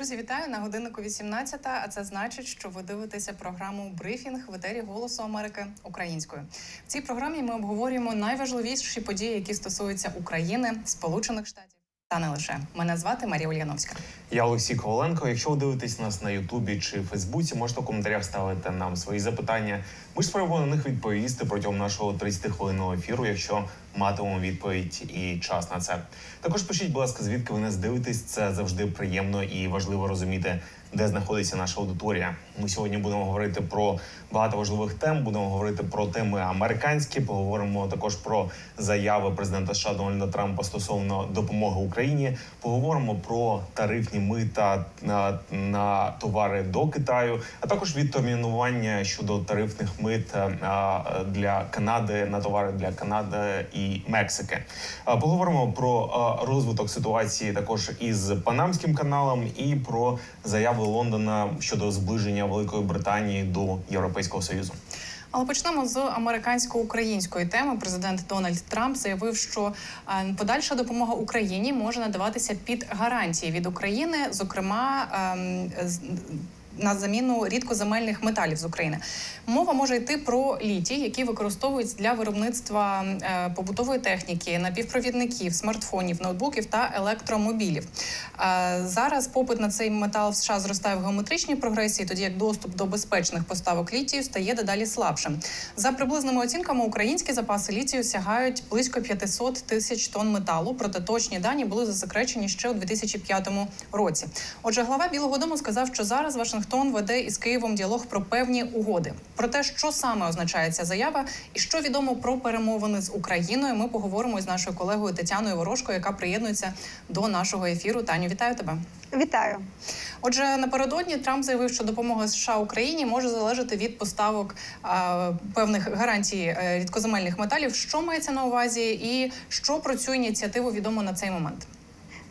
Друзі, вітаю на годиннику 18, А це значить, що ви дивитеся програму Брифінг в етері Голосу Америки українською. В цій програмі ми обговорюємо найважливіші події, які стосуються України, Сполучених Штатів та не лише. Мене звати Марія Ульяновська. Я Олексій Коваленко. Якщо ви дивитесь нас на Ютубі чи Фейсбуці, можете в коментарях ставити нам свої запитання. Ми ж спробуємо на них відповісти протягом нашого 30 хвилинного ефіру, якщо матимемо відповідь і час на це. Також пишіть, будь ласка, звідки ви нас дивитесь. Це завжди приємно і важливо розуміти, де знаходиться наша аудиторія. Ми сьогодні будемо говорити про багато важливих тем. Будемо говорити про теми американські. Поговоримо також про заяви президента США Дональда Трампа стосовно допомоги Україні. Поговоримо про тарифні мита на, на товари до Китаю, а також відтермінування щодо тарифних мит е, для Канади на товари для Канади і Мексики. Поговоримо про розвиток ситуації також із Панамським каналом і про заяви Лондона щодо зближення Великої Британії до Європейського союзу. Але почнемо з американсько-української теми. Президент Дональд Трамп заявив, що е, подальша допомога Україні може надаватися під гарантії від України, зокрема. На заміну рідкоземельних металів з України мова може йти про літій, які використовують для виробництва е, побутової техніки, напівпровідників, смартфонів, ноутбуків та електромобілів. Е, зараз попит на цей метал в США зростає в геометричній прогресії, тоді як доступ до безпечних поставок літію стає дедалі слабшим. За приблизними оцінками, українські запаси літію сягають близько 500 тисяч тонн металу. Проте точні дані були засекречені ще у 2005 році. Отже, глава Білого Дому сказав, що зараз Вашингтон веде із Києвом діалог про певні угоди. Про те, що саме означає ця заява, і що відомо про перемовини з Україною, ми поговоримо із нашою колегою Тетяною Ворожко, яка приєднується до нашого ефіру. Таню, вітаю тебе. Вітаю. Отже, напередодні Трамп заявив, що допомога США Україні може залежати від поставок а, певних гарантій е, рідкоземельних металів. Що мається на увазі, і що про цю ініціативу відомо на цей момент?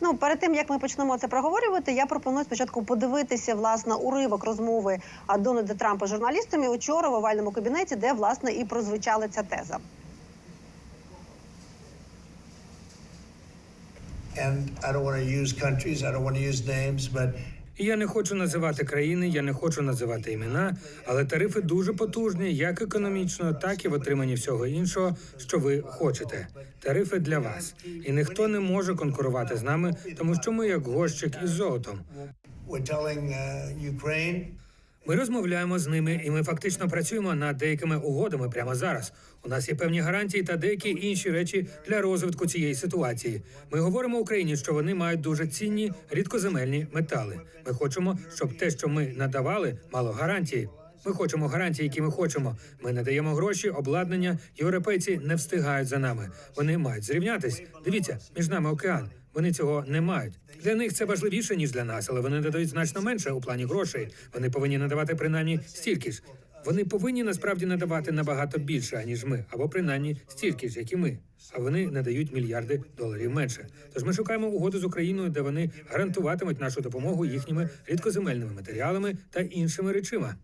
Ну перед тим як ми почнемо це проговорювати, я пропоную спочатку подивитися власне уривок розмови Дональда Трампа з журналістами учора в овальному кабінеті, де власне і прозвучала ця теза. and I don't want to use countries, I don't want to use names, but І Я не хочу називати країни, я не хочу називати імена, але тарифи дуже потужні, як економічно, так і в отриманні всього іншого, що ви хочете. Тарифи для вас, і ніхто не може конкурувати з нами, тому що ми як горщик із золотом. Ми розмовляємо з ними, і ми фактично працюємо над деякими угодами прямо зараз. У нас є певні гарантії та деякі інші речі для розвитку цієї ситуації. Ми говоримо Україні, що вони мають дуже цінні рідкоземельні метали. Ми хочемо, щоб те, що ми надавали, мало гарантії. Ми хочемо гарантії, які ми хочемо. Ми надаємо гроші, обладнання. Європейці не встигають за нами. Вони мають зрівнятись. Дивіться, між нами океан. Вони цього не мають. Для них це важливіше ніж для нас, але вони надають значно менше у плані грошей. Вони повинні надавати принаймні стільки ж. Вони повинні насправді надавати набагато більше, аніж ми, або принаймні стільки ж, як і ми. А вони надають мільярди доларів менше. Тож ми шукаємо угоду з Україною, де вони гарантуватимуть нашу допомогу їхніми рідкоземельними матеріалами та іншими речима.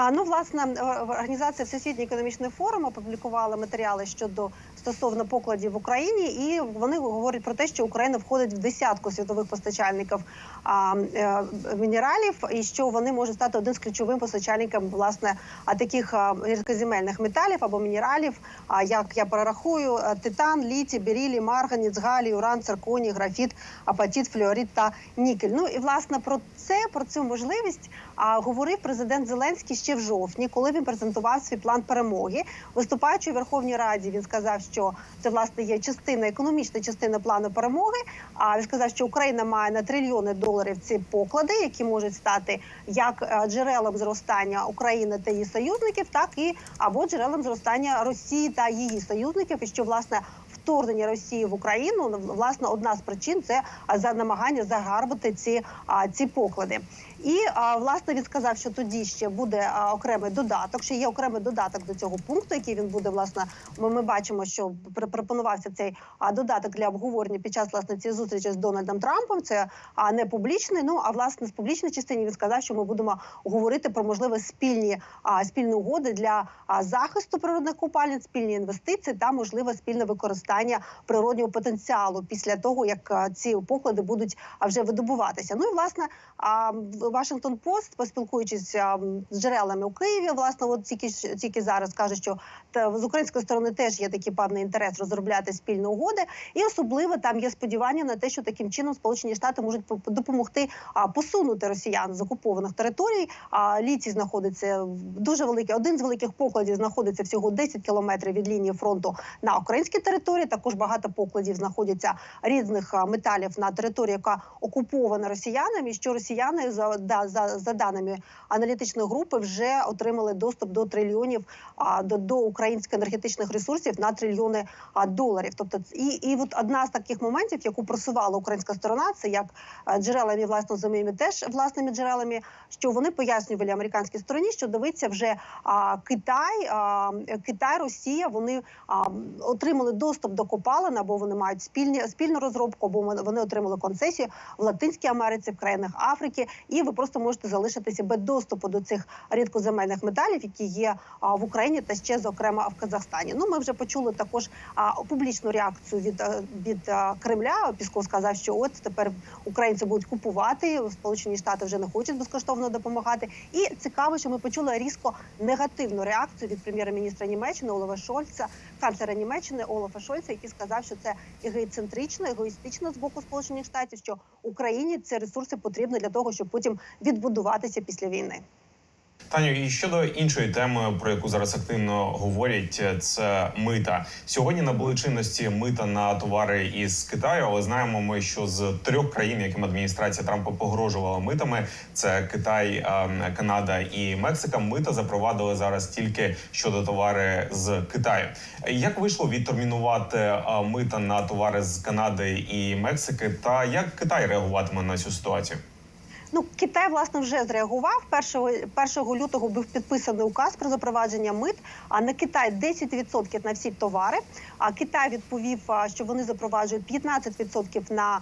А ну власне е, організація Всесвітній економічний форум опублікувала матеріали щодо стосовно покладів в Україні, і вони говорять про те, що Україна входить в десятку світових постачальників а, е, мінералів, і що вони можуть стати один з ключовим постачальником власне а таких рідкоземельних металів або мінералів. А як я перерахую: е, титан, літій, берілій, марганець, галій, уран, цирконій, графіт, апатит, флюорит та нікель. Ну і власне про це про цю можливість а, говорив президент Зеленський ще в жовтні, коли він презентував свій план перемоги. Виступаючи у Верховній Раді, він сказав, що це власне є частина економічна частина плану перемоги. А він сказав, що Україна має на трильйони доларів ці поклади, які можуть стати як е, джерелом зростання України та її союзників, так і або джерелом зростання Росії та її союзників, і що власне вторгнення Росії в Україну власне одна з причин це за намагання загарбити ці ці поклади. І власне він сказав, що тоді ще буде окремий додаток. Ще є окремий додаток до цього пункту, який він буде власне. Ми, ми бачимо, що пропонувався цей додаток для обговорення під час власне цієї зустрічі з Дональдом Трампом. Це а не публічний. Ну а власне з публічної частини він сказав, що ми будемо говорити про можливі спільні а, спільні угоди для а, захисту природних купалин, спільні інвестиції та можливе спільне використання природнього потенціалу після того, як а, ці поклади будуть а, вже видобуватися. Ну і власне а, Вашингтон Пост, поспілкуючись з джерелами у Києві, власне, от тільки тільки зараз каже, що з української сторони теж є такий певний інтерес розробляти спільні угоди, і особливо там є сподівання на те, що таким чином Сполучені Штати можуть по- допомогти а, посунути росіян з окупованих територій. А ліці знаходиться дуже великий. Один з великих покладів знаходиться всього 10 кілометрів від лінії фронту на українській території. Також багато покладів знаходяться різних металів на території, яка окупована росіянами. Що росіяни да, за, за даними аналітичної групи вже отримали доступ до трильйонів а, до, до українських енергетичних ресурсів на трильйони а, доларів. Тобто, і, і от одна з таких моментів, яку просувала українська сторона, це як а, джерелами власно за теж власними джерелами, що вони пояснювали американській стороні, що дивиться вже а, Китай, а, Китай, Росія, вони а, отримали доступ до копалин, або вони мають спільні спільну розробку, або вони- отримали концесію в Латинській Америці, в країнах Африки, і ви просто можете залишитися без доступу до цих рідкоземельних металів, які є в Україні та ще зокрема в Казахстані. Ну ми вже почули також публічну реакцію від, від Кремля. Пісков сказав, що от тепер українці будуть купувати. Сполучені Штати вже не хочуть безкоштовно допомагати. І цікаво, що ми почули різко негативну реакцію від прем'єр-міністра Німеччини Олафа Шольца, канцлера Німеччини Олафа Шольца, який сказав, що це егоїцентрично, егоїстично з боку Сполучених Штатів, що Україні ці ресурси потрібні для того, щоб потім відбудуватися після війни. Таню, і щодо іншої теми, про яку зараз активно говорять, це мита. Сьогодні набули чинності мита на товари із Китаю, але знаємо ми, що з трьох країн, яким адміністрація Трампа погрожувала митами, це Китай, е, Канада і Мексика. Мита запровадили зараз тільки щодо товари з Китаю. Як вийшло відтермінувати е, мита на товари з Канади і Мексики? Та як Китай реагуватиме на цю ситуацію? Ну, Китай власне вже зреагував. 1, 1 лютого був підписаний указ про запровадження мит. А на Китай 10% на всі товари. А Китай відповів, що вони запроваджують 15% на,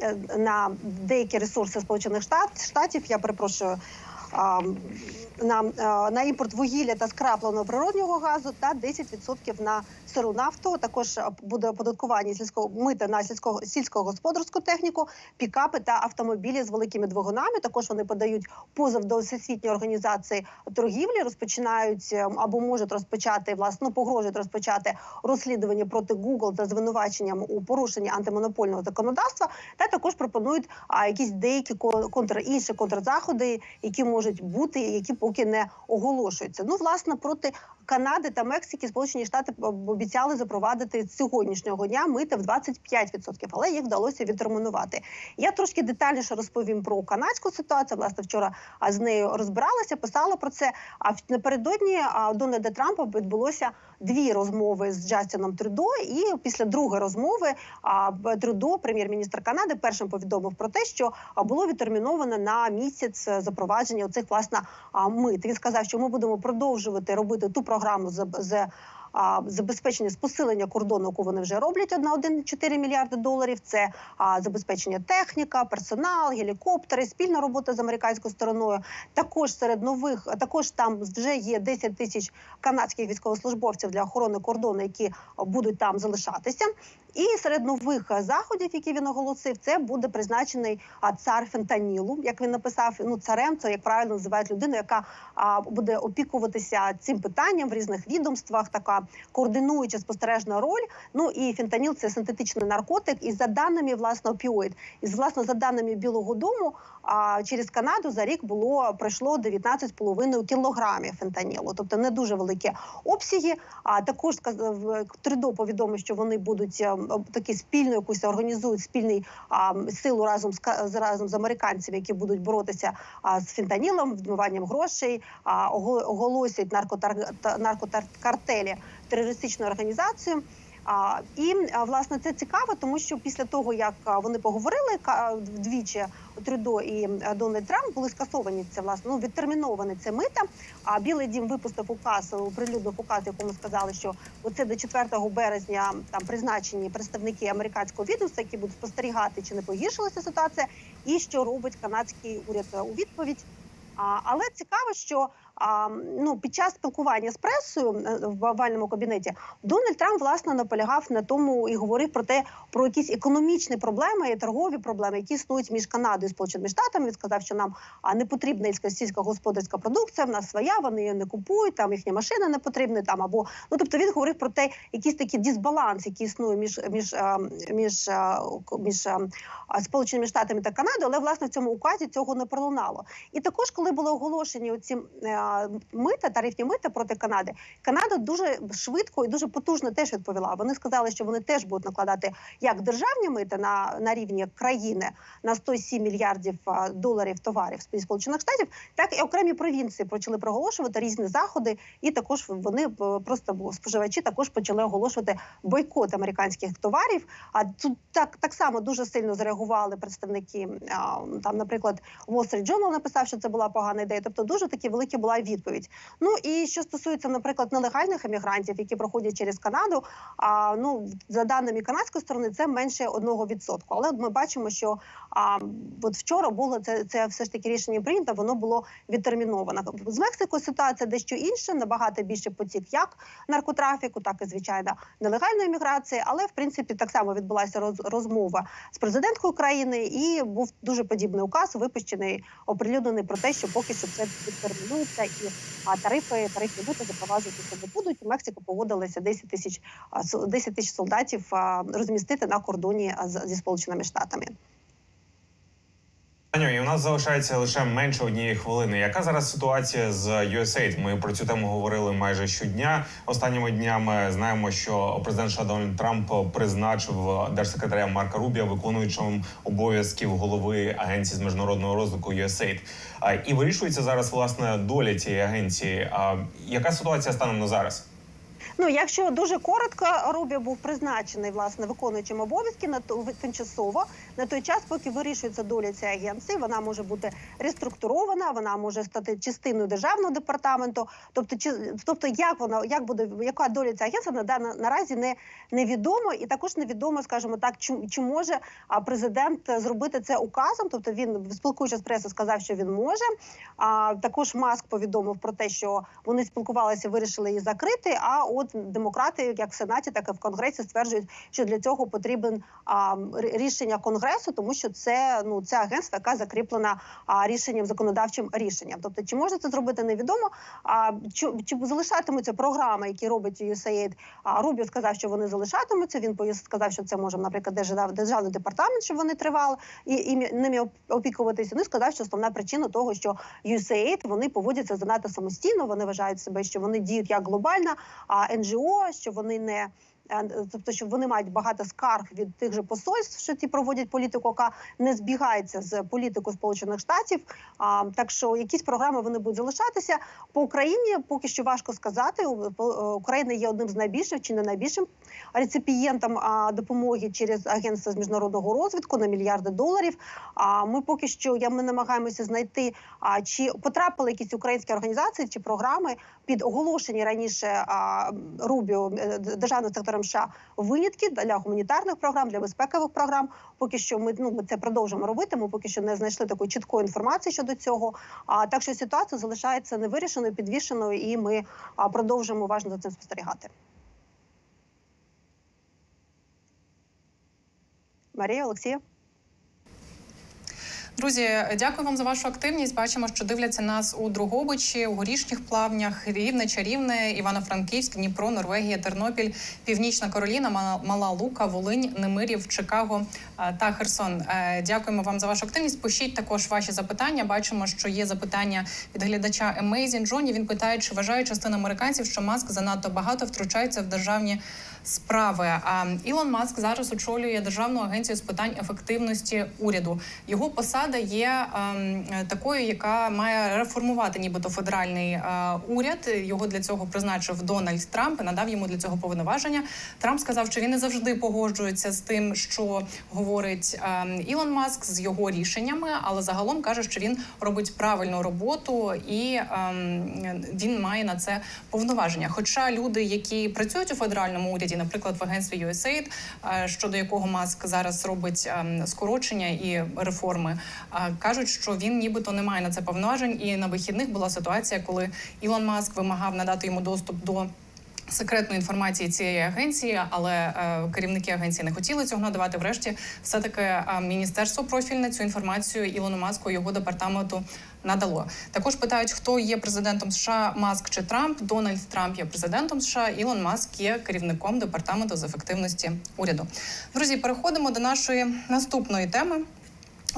е, на деякі ресурси Сполучених Штат- Штатів. Я перепрошую. На, на імпорт вугілля та скрапленого природнього газу та 10% на сиру нафту. Також буде оподаткування сільського мита на сільського сільськогосподарську техніку, пікапи та автомобілі з великими двигунами. Також вони подають позов до всесвітньої організації торгівлі, розпочинають е, або можуть розпочати власне, ну, погрожують розпочати розслідування проти Google за звинуваченням у порушенні антимонопольного законодавства. Та також пропонують а, якісь деякі ко- контр інші контрзаходи, які можуть бути, які поки не оголошуються. Ну власне проти Канади та Мексики Сполучені Штати обіцяли запровадити з сьогоднішнього дня мити в 25%, але їх вдалося відтермінувати. Я трошки детальніше розповім про канадську ситуацію. Власне, вчора з нею розбиралася, писала про це. А напередодні Дональда Трампа відбулося дві розмови з Джастіном Трюдо. І після другої розмови Трюдо, прем'єр-міністр Канади, першим повідомив про те, що було відтерміновано на місяць е, запровадження оцих власне мит. Він сказав, що ми будемо продовжувати робити ту програму з, з забезпечення з посилення кордону, яку вони вже роблять на 1,4 мільярди доларів. Це забезпечення техніка, персонал, гелікоптери, спільна робота з американською стороною. Також серед нових, також там вже є 10 тисяч канадських військовослужбовців для охорони кордону, які будуть там залишатися. І серед нових заходів, які він оголосив, це буде призначений цар фентанілу, як він написав. Ну царем це як правильно називають людину, яка буде опікуватися цим питанням в різних відомствах. Така координуюча спостережна роль. Ну і фентаніл це синтетичний наркотик. І за даними власне опіоїд, і власне за даними Білого Дому, а через Канаду за рік було пройшло 19,5 кілограмів фентанілу, тобто не дуже великі обсяги. А також сказав Тридо повідомив, що вони будуть е, такі спільно якусь організують спільний а, силу разом з разом з американцями, які будуть боротися а, з фентанілом, відмиванням грошей, а, оголосять наркотар... наркотар організацією. А, і власне це цікаво, тому що після того як вони поговорили вдвічі Трюдо і Дональд Трамп були скасовані це власне ну відтерміновані це мита. А Білий Дім випустив указ, оприлюднив указ, якому сказали, що оце до 4 березня там призначені представники американського відомства, які будуть спостерігати, чи не погіршилася ситуація, і що робить канадський уряд у відповідь. Але цікаво, що А, ну, під час спілкування з пресою е, в овальному кабінеті Дональд Трамп власне наполягав на тому і говорив про те, про якісь економічні проблеми і торгові проблеми, які існують між Канадою і Сполученими Штатами. Він сказав, що нам не потрібна сільськогосподарська продукція, в нас своя, вони її не купують, там їхня машина не потрібна. Там або ну тобто він говорив про те, якийсь такий дисбаланс, який існує між між е, між, е, між Сполученими Штатами та Канадою, але власне в цьому указі цього не пролунало. І також, коли були оголошені оці мита, тарифні мита проти Канади, Канада дуже швидко і дуже потужно теж відповіла. Вони сказали, що вони теж будуть накладати як державні мита на, на рівні країни на 107 мільярдів доларів товарів з Сполучених Штатів, так і окремі провінції почали проголошувати різні заходи, і також вони е, просто споживачі також почали оголошувати бойкот американських товарів. А тут так, так само дуже сильно зреагували представники там, наприклад, Wall Street Journal написав, що це була погана ідея. Тобто, дуже таки велика була відповідь. Ну і що стосується, наприклад, нелегальних емігрантів, які проходять через Канаду. А ну за даними канадської сторони, це менше одного відсотку. Але от ми бачимо, що а от вчора було це, це все ж таки рішення прийнято, воно було відтерміновано. З Мексикою ситуація дещо інша, набагато більше потік як наркотрафіку, так і звичайно нелегальної міграції. Але в принципі так само відбулася роз, розмова з президенткою країни, і був дуже подібний указ, випущений, оприлюднений про те, що поки що це відтермінується, і тарифи тарифні бути запроваджуватися не будуть. Мексика погодилася 10 тисяч а, со- 10 тисяч солдатів розмістити на кордоні зі сполученими штатами. Аню, і у нас залишається лише менше однієї хвилини. Яка зараз ситуація з USAID? Ми про цю тему говорили майже щодня. Останніми днями знаємо, що президент США Дональд Трамп призначив держсекретаря Марка Рубія виконуючим обов'язків голови агенції з міжнародного розвитку USAID. І вирішується зараз власне доля цієї агенції. А яка ситуація станом на зараз? Ну, якщо дуже коротко, Рубі був призначений власне виконуючим обов'язки на то тимчасово на той час, поки вирішується доля цієї агенції. Вона може бути реструктурована, вона може стати частиною державного департаменту. Тобто, чи тобто, як вона як буде яка доля цієї агенції на дана- наразі не невідомо, і також невідомо, скажімо так, чи, чи може президент зробити це указом. Тобто він спілкуючись з пресою, сказав, що він може. А також Маск повідомив про те, що вони спілкувалися, вирішили її закрити. А от демократи, як в сенаті, так і в конгресі, стверджують, що для цього потрібен а, рішення конгресу, тому що це ну це агентство, яке закріплена а, рішенням законодавчим рішенням. Тобто, чи може це зробити, невідомо. А чи, чи залишатимуться програми, які робить USAID? А Рубіо сказав, що вони залишатимуться. Він пояс- сказав, що це може, наприклад, держав, державний департамент, щоб вони тривали і, і ними опікуватися. Ну сказав, що основна причина того, що USAID, вони поводяться занадто самостійно. Вони вважають себе, що вони діють як глобальна а, НГО, що вони не. Е, Тобто, що вони мають багато скарг від тих же посольств, що ті проводять політику, яка не збігається з політикою Сполучених Штатів. А так що якісь програми вони будуть залишатися по Україні. Поки що важко сказати. Е, Україна є одним з найбільших чи не найбільшим реципієнтом допомоги через агентство з міжнародного розвитку на мільярди доларів. А ми поки що я ми намагаємося знайти, а чи потрапили якісь українські організації чи програми під оголошені раніше Рубіо е, державним сектором США винятки для гуманітарних програм, для безпекових програм. Поки що ми ну ми це продовжимо робити. Ми поки що не знайшли такої чіткої інформації щодо цього. А так що ситуація залишається невирішеною, підвішеною, і ми продовжимо уважно за цим спостерігати. Марія Олексія. Друзі, дякую вам за вашу активність. Бачимо, що дивляться нас у Другобичі, у горішніх плавнях, Рівне, Чарівне, Івано-Франківськ, Дніпро, Норвегія, Тернопіль, Північна Кароліна, Мала- Лука, Волинь, Немирів, Чикаго е, та Херсон. Е, Дякуємо вам за вашу активність. Пишіть також ваші запитання. Бачимо, що є запитання від глядача Amazing Джоні. Він питає, чи вважає частина американців, що Маск занадто багато втручається в державні справи. Ілон Маск зараз очолює державну агенцію з питань ефективності уряду. Його посада є ем, такою, яка має реформувати, нібито федеральний е, уряд. Його для цього призначив Дональд Трамп і надав йому для цього повноваження. Трамп сказав, що він не завжди погоджується з тим, що говорить ем, Ілон Маск з його рішеннями, але загалом каже, що він робить правильну роботу і ем, він має на це повноваження. Хоча люди, які працюють у федеральному уряді, наприклад, в агентстві USAID, е, щодо якого Маск зараз робить ем, скорочення і реформи, е, кажуть, що він нібито не має на це повноважень. І на вихідних була ситуація, коли Ілон Маск вимагав надати йому доступ до. Секретної інформації цієї агенції, але е, керівники агенції не хотіли цього надавати. Врешті, все таки е, міністерство профільне цю інформацію Ілону Маску його департаменту надало. Також питають, хто є президентом США, Маск чи Трамп. Дональд Трамп є президентом США. Ілон Маск є керівником департаменту з ефективності уряду. Друзі, переходимо до нашої наступної теми.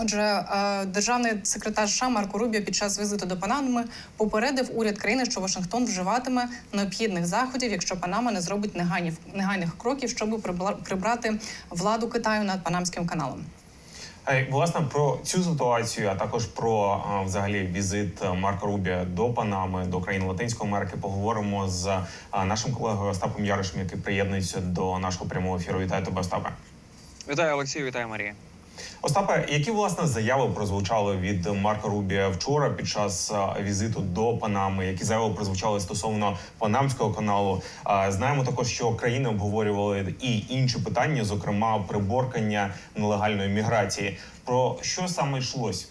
Отже, е, державний секретар США Марко Рубіо під час візиту до Панами попередив уряд країни, що Вашингтон вживатиме необхідних заходів, якщо Панама не зробить негайних, негайних кроків, щоб прибрати владу Китаю над Панамським каналом. Власне про цю ситуацію, а також про е, взагалі візит Марка Рубія до Панами, до країн Латинської Америки, поговоримо з е, нашим колегою Остапом Яришем, який приєднується до нашого прямого ефіру. Вітаю тебе, Остапе. Вітаю Олексію, вітаю Марія. Остапе, які власне заяви прозвучали від Марка Рубія вчора під час візиту до Панами? Які заяви прозвучали стосовно Панамського каналу? Знаємо також, що країни обговорювали і інші питання, зокрема приборкання нелегальної міграції. Про що саме йшлось?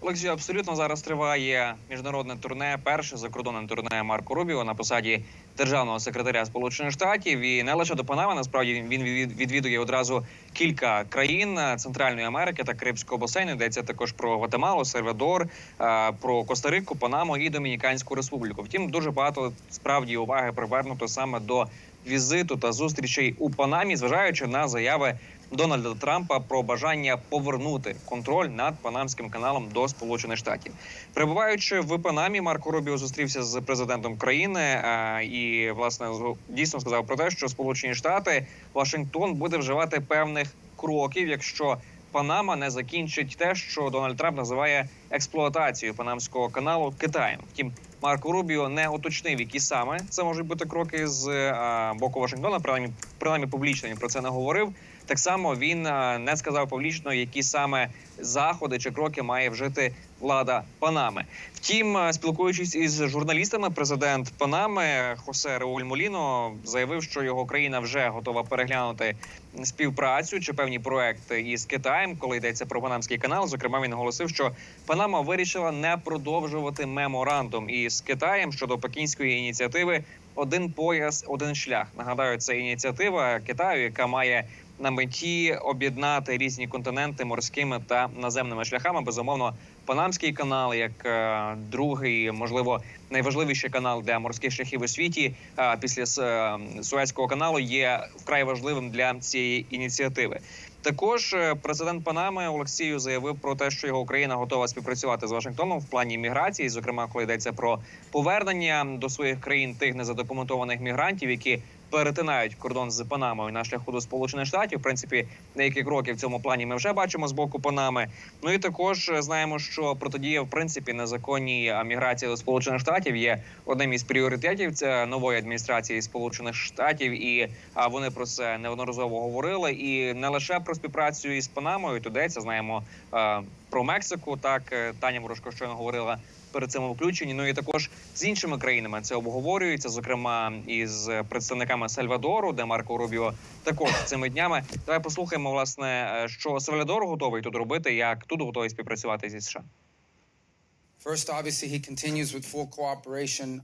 Олексію, абсолютно зараз триває міжнародне турне, перше закордонне турне Марко Рубіо на посаді державного секретаря Сполучених Штатів. І не лише до Панами, насправді він від- відвідує одразу кілька країн Центральної Америки та Карибського басейну. Йдеться також про Гватемалу, Сальвадор, е, про Коста-Рику, Панаму і Домініканську Республіку. Втім, дуже багато справді уваги привернуто саме до візиту та зустрічей у Панамі, зважаючи на заяви Дональда Трампа про бажання повернути контроль над Панамським каналом до Сполучених Штатів. Перебуваючи в Панамі, Марко Рубіо зустрівся з президентом країни е, і власне дійсно сказав про те, що Сполучені Штати Вашингтон буде вживати певних кроків, якщо Панама не закінчить те, що Дональд Трамп називає експлуатацією Панамського каналу Китаєм. Втім, Марко Рубіо не уточнив, які саме це можуть бути кроки з е, боку Вашингтона. Принаймні, принаймні публічно він про це не говорив. Так само він е, не сказав публічно, які саме заходи чи кроки має вжити влада Панами. Втім, е, спілкуючись із журналістами, президент Панами Хосе Реуль Моліно заявив, що його країна вже готова переглянути співпрацю чи певні проекти із Китаєм, коли йдеться про Панамський канал. Зокрема, він оголосив, що Панама вирішила не продовжувати меморандум із Китаєм щодо пекінської ініціативи Один пояс, один шлях. Нагадаю, це ініціатива Китаю, яка має на меті об'єднати різні континенти морськими та наземними шляхами. Безумовно, Панамський канал, як е, другий, можливо, найважливіший канал для морських шляхів у світі після е, Суецького каналу, є вкрай важливим для цієї ініціативи. Також е, президент Панами Олексію заявив про те, що його Україна готова співпрацювати з Вашингтоном в плані міграції, зокрема, коли йдеться про повернення до своїх країн тих незадокументованих мігрантів, які перетинають кордон з Панамою на шляху до Сполучених Штатів. В принципі, деякі кроки в цьому плані ми вже бачимо з боку Панами. Ну і також е, знаємо, що протидія в принципі незаконній міграції до Сполучених Штатів є одним із пріоритетів це нової адміністрації Сполучених Штатів, і а, вони про це неодноразово говорили. І не лише про співпрацю із Панамою, то йдеться, знаємо е, про Мексику. Так е, Таня Ворожко щойно говорила перед цим включені. Ну і також з іншими країнами це обговорюється, зокрема із представниками Сальвадору, де Марко Рубіо також цими днями. Давай послухаємо, власне, е, що Сальвадор готовий тут робити, як тут готовий співпрацювати зі США.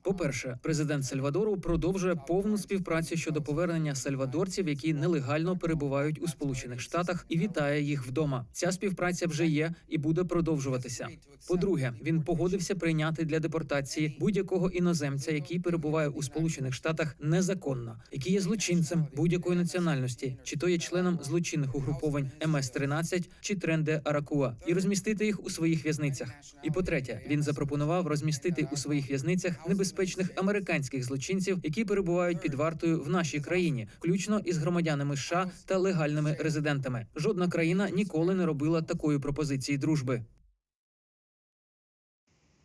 По-перше, президент Сальвадору продовжує повну співпрацю щодо повернення сальвадорців, які нелегально перебувають у Сполучених Штатах, і вітає їх вдома. Ця співпраця вже є і буде продовжуватися. По-друге, він погодився прийняти для депортації будь-якого іноземця, який перебуває у Сполучених Штатах незаконно, який є злочинцем будь-якої національності, чи то є членом злочинних угруповань МС-13 чи Тренде Аракуа, і розмістити їх у своїх в'язницях. І по-третє, він запропонував розмістити у своїх в'язницях небезпечних американських злочинців, які перебувають під вартою в нашій країні, включно із громадянами США та легальними резидентами. Жодна країна ніколи не робила такої пропозиції дружби.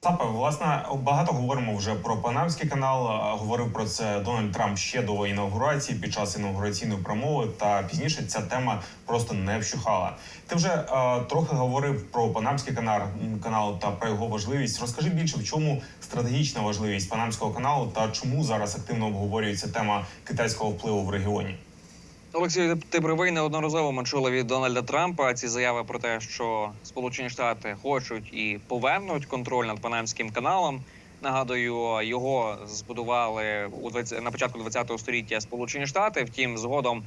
Остапе, власне, багато говоримо вже про Панамський канал. Говорив про це Дональд Трамп ще до інаугурації, під час інаугураційної промови. Та пізніше ця тема просто не вщухала. Ти вже е, трохи говорив про Панамський канал, канал та про його важливість. Розкажи більше, в чому стратегічна важливість Панамського каналу та чому зараз активно обговорюється тема китайського впливу в регіоні. Олексій, ти правий неодноразово ми чули від Дональда Трампа ці заяви про те, що Сполучені Штати хочуть і повернуть контроль над Панамським каналом. Нагадую, його збудували у 20, на початку 20-го століття Сполучені Штати. Втім, згодом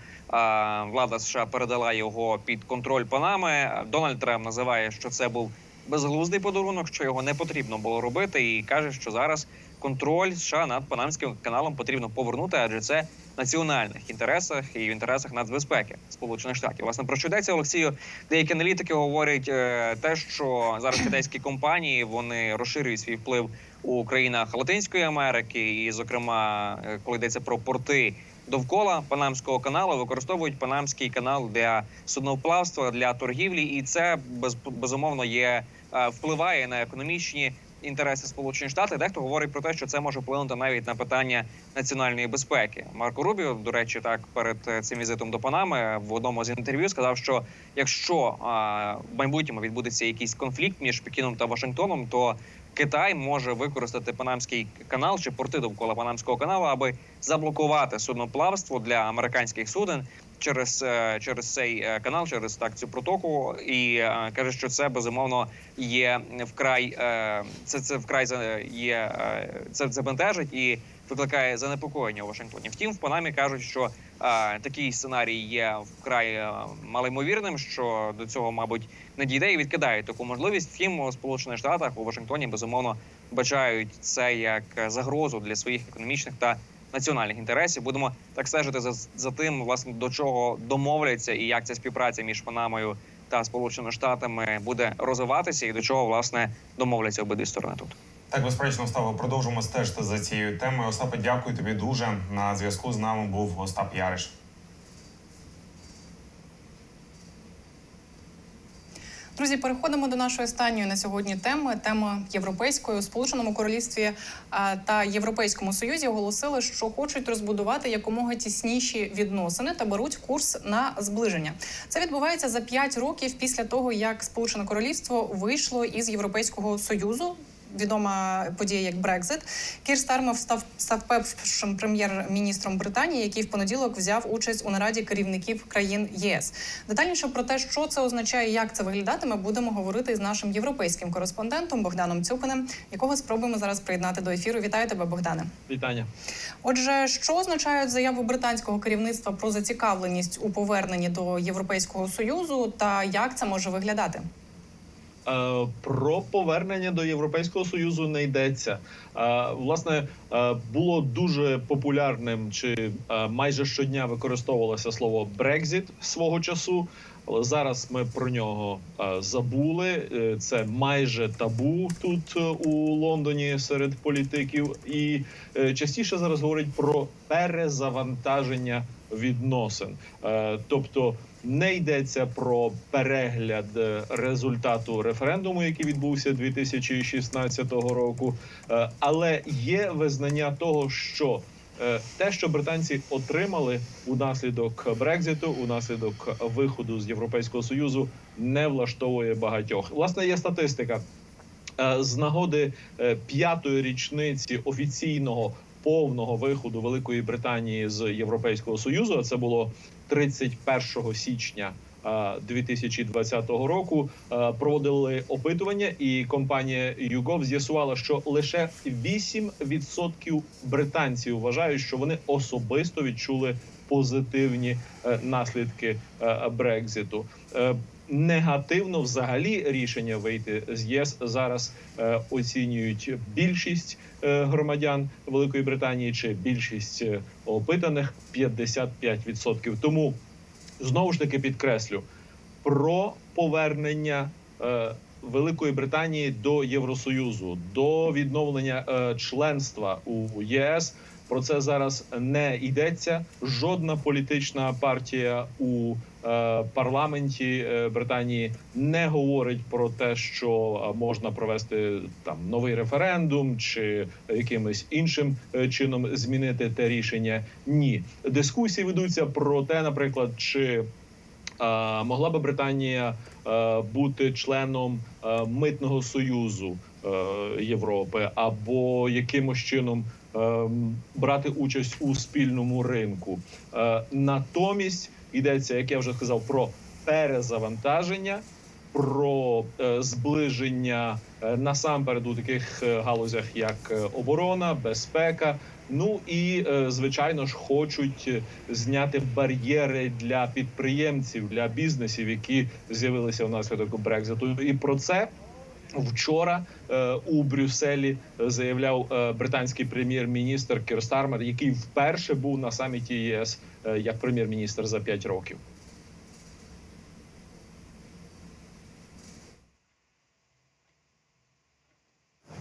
влада США передала його під контроль Панами. Дональд Трамп називає, що це був безглуздий подарунок, що його не потрібно було робити, і каже, що зараз контроль США над Панамським каналом потрібно повернути, адже це національних інтересах і в інтересах нацбезпеки Сполучених Штатів. Власне про що йдеться Олексію? Деякі аналітики говорять е, те, що зараз китайські компанії вони розширюють свій вплив у країнах Латинської Америки, і, зокрема, е, коли йдеться про порти. Довкола Панамського каналу використовують Панамський канал для судноплавства, для торгівлі, і це без, безумовно є е, впливає на економічні інтереси Сполучених Штатів. Дехто говорить про те, що це може вплинути навіть на питання національної безпеки. Марко Рубіо, до речі, так перед е, цим візитом до Панами в одному з інтерв'ю сказав, що якщо а, в майбутньому відбудеться якийсь конфлікт між Пекіном та Вашингтоном, то Китай може використати Панамський канал чи порти довкола Панамського каналу, аби заблокувати судноплавство для американських суден через, е, через цей е, канал, через так цю протоку, і е, каже, що це безумовно є вкрай це, це вкрай є це, це бентежить і викликає занепокоєння у Вашингтоні. Втім, в Панамі кажуть, що такий сценарій є вкрай е, малоймовірним, що до цього, мабуть, не дійде і відкидають таку можливість. Втім, у Сполучених Штатах у Вашингтоні безумовно бачають це як загрозу для своїх економічних та національних інтересів. Будемо так стежити за, за тим, власне, до чого домовляться і як ця співпраця між Панамою та Сполученими Штатами буде розвиватися, і до чого власне домовляться обидві сторони тут. Так, безперечно, Остапе, продовжимо стежити за цією темою. Остапе, дякую тобі дуже. На зв'язку з нами був Остап Яриш. Друзі, переходимо до нашої останньої на сьогодні теми. Тема європейської у Сполученому Королівстві та Європейському Союзі оголосили, що хочуть розбудувати якомога тісніші відносини та беруть курс на зближення. Це відбувається за 5 років після того, як Сполучене Королівство вийшло із Європейського Союзу. Відома подія як Брекзит. Кір Стармер став став першим прем'єр-міністром Британії, який в понеділок взяв участь у нараді керівників країн ЄС. Детальніше про те, що це означає, як це виглядатиме, будемо говорити з нашим європейським кореспондентом Богданом Цюпиним, якого спробуємо зараз приєднати до ефіру. Вітаю тебе, Богдане. Вітання. Отже, що означають заяви британського керівництва про зацікавленість у поверненні до Європейського союзу, та як це може виглядати? Е, Про повернення до Європейського союзу не йдеться. Е, Власне, е, було дуже популярним чи майже щодня використовувалося слово Брекзит свого часу. Але зараз ми про нього забули. Це майже табу тут у Лондоні серед політиків, і частіше зараз говорять про перезавантаження відносин, тобто не йдеться про перегляд е, результату референдуму, який відбувся 2016 року, Е, але є визнання того, що е, те, що британці отримали унаслідок Брекзиту, унаслідок виходу з Європейського союзу, не влаштовує багатьох. Власне, є статистика з нагоди п'ятої річниці офіційного повного виходу Великої Британії з Європейського союзу. а Це було 31 січня. е, 2020 року е, проводили опитування, і компанія YouGov з'ясувала, що лише 8% британців вважають, що вони особисто відчули позитивні е, наслідки е, Брекзиту. Негативно взагалі рішення вийти з ЄС зараз е, оцінюють більшість е, громадян Великої Британії чи більшість е, опитаних 55%. Тому знову ж таки підкреслю про повернення е, Великої Британії до Євросоюзу, до відновлення е, членства у ЄС Про це зараз не йдеться. Жодна політична партія у е, парламенті е, Британії не говорить про те, що е, можна провести там новий референдум чи якимось іншим чином змінити те рішення. Ні, дискусії ведуться про те, наприклад, чи могла би Британія бути членом митного союзу Європи або якимось чином брати участь у спільному ринку. Е, Натомість йдеться, як я вже сказав, про перезавантаження. Про е, зближення е, насамперед у таких галузях, як оборона, безпека. Ну і звичайно ж хочуть зняти бар'єри для підприємців, для бізнесів, які з'явилися внаслідок Брекзиту. І про це вчора е, у Брюсселі заявляв е, британський прем'єр-міністр Кір Стармер, який вперше був на саміті ЄС е, як прем'єр-міністр за 5 років.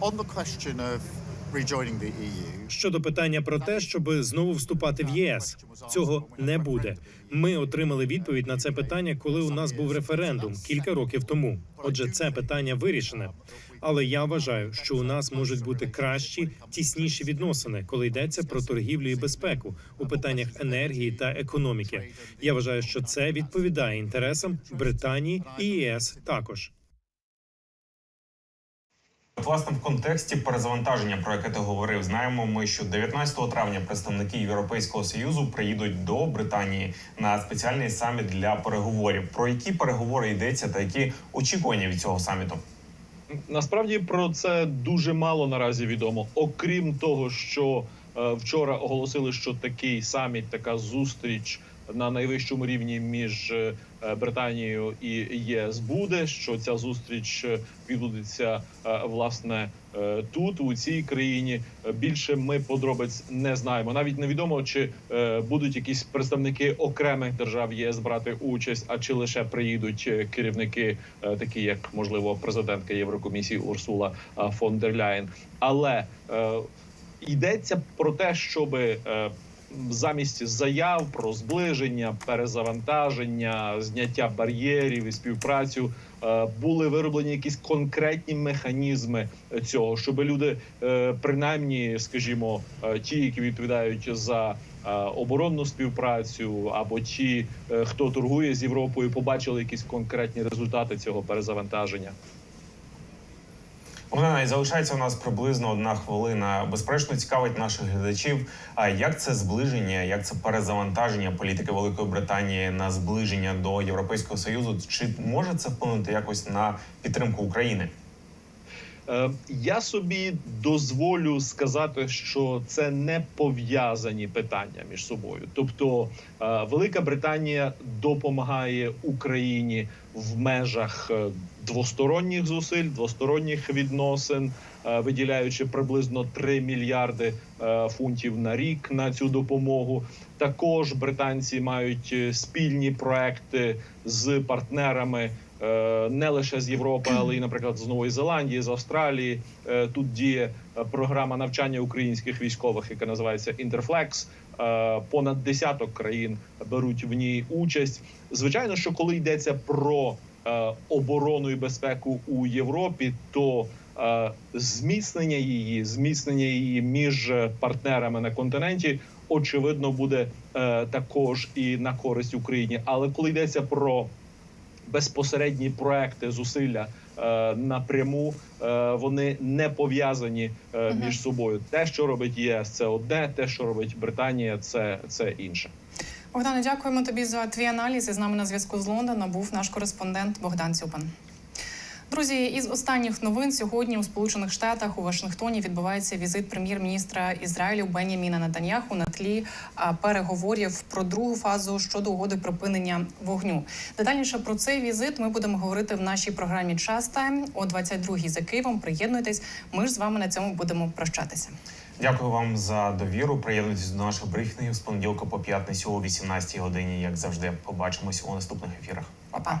On the question of Щодо питання про те, щоб знову вступати в ЄС, цього не буде. Ми отримали відповідь на це питання, коли у нас був референдум кілька років тому. Отже, це питання вирішене. Але я вважаю, що у нас можуть бути кращі, тісніші відносини, коли йдеться про торгівлю і безпеку у питаннях енергії та економіки. Я вважаю, що це відповідає інтересам Британії і ЄС також. Власне, в контексті перезавантаження, про яке ти говорив, знаємо ми, що 19 травня представники Європейського союзу приїдуть до Британії на спеціальний саміт для переговорів. Про які переговори йдеться та які очікування від цього саміту? Насправді про це дуже мало наразі відомо. Окрім того, що е, вчора оголосили, що такий саміт, така зустріч на найвищому рівні між е, Британією і ЄС буде. Що ця зустріч е, відбудеться е, власне тут, у цій країні. Більше ми подробиць не знаємо. Навіть невідомо, чи будуть якісь представники окремих держав ЄС брати участь, а чи лише приїдуть керівники, такі як можливо президентка Єврокомісії Урсула фон дер Ляєн. Але йдеться про те, щоби замість заяв про зближення, перезавантаження, зняття бар'єрів і співпрацю е, були вироблені якісь конкретні механізми цього, щоб люди, е, принаймні, скажімо, е, ті, які відповідають за оборонну співпрацю, або ті, хто торгує з Європою, побачили якісь конкретні результати цього перезавантаження. Вона залишається у нас приблизно одна хвилина. Безперечно, цікавить наших глядачів. А як це зближення, як це перезавантаження політики Великої Британії на зближення до Європейського союзу? Чи може це вплинути якось на підтримку України? Е, Я собі дозволю сказати, що це не пов'язані питання між собою. Тобто, е, Велика Британія допомагає Україні в межах е, двосторонніх зусиль, двосторонніх відносин, виділяючи приблизно 3 мільярди фунтів на рік на цю допомогу. Також британці мають спільні проекти з партнерами не лише з Європи, але й, наприклад, з Нової Зеландії, з Австралії. Е, Тут діє е, програма навчання українських військових, яка називається Інтерфлекс. Е, Понад десяток країн беруть в ній участь. Звичайно, що коли йдеться про е, оборону і безпеку у Європі, то е, зміцнення її, зміцнення її між е, партнерами на континенті, очевидно, буде е, також і на користь Україні. Але коли йдеться про безпосередні проекти зусилля е, напряму, е, вони не пов'язані е, між собою. Те, що робить ЄС, це одне, те, що робить Британія, це, це інше. Богдане, дякуємо тобі за твій аналіз. І з нами на зв'язку з Лондона був наш кореспондент Богдан Цюпан. Друзі, із останніх новин сьогодні у Сполучених Штатах у Вашингтоні відбувається візит прем'єр-міністра Ізраїлю Беняміна Нетаньяху на тлі переговорів про другу фазу щодо угоди припинення вогню. Детальніше про цей візит ми будемо говорити в нашій програмі Час Тайм о 22-й за Києвом. Приєднуйтесь. Ми ж з вами на цьому будемо прощатися. Дякую вам за довіру. Приєднуйтесь до наших брифінгів з понеділка по п'ятницю о 18-й годині. Як завжди, побачимось у наступних ефірах. Па-па.